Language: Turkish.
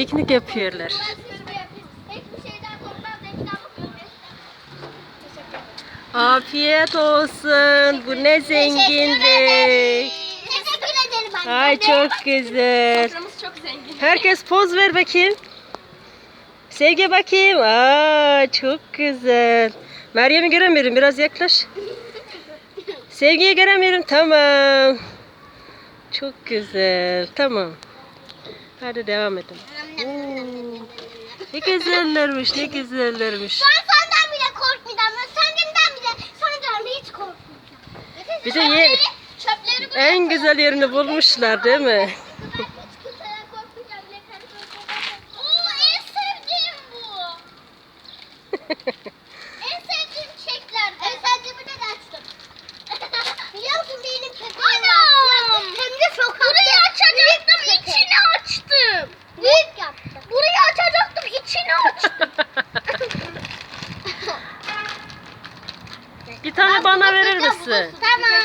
piknik yapıyorlar. Afiyet olsun. Bu ne zenginlik. Teşekkür ederim anne. Ay çok güzel. Soframız çok zengin. Herkes poz ver bakayım. Sevgi bakayım. Aa çok güzel. Meryem'i göremiyorum. Biraz yaklaş. Sevgiyi göremiyorum. Tamam. Çok güzel. Tamam. Hadi devam edin. Oo, Ne güzellermiş, ne güzellermiş. Ben senden bile korkmayacağım. Ben senden bile senden bile hiç korkmayacağım. Bir de ye- Çöpleri En güzel yerini bulmuşlar değil mi? Oo en sevdiğim bu. Bir tane bana verir misin? Tamam.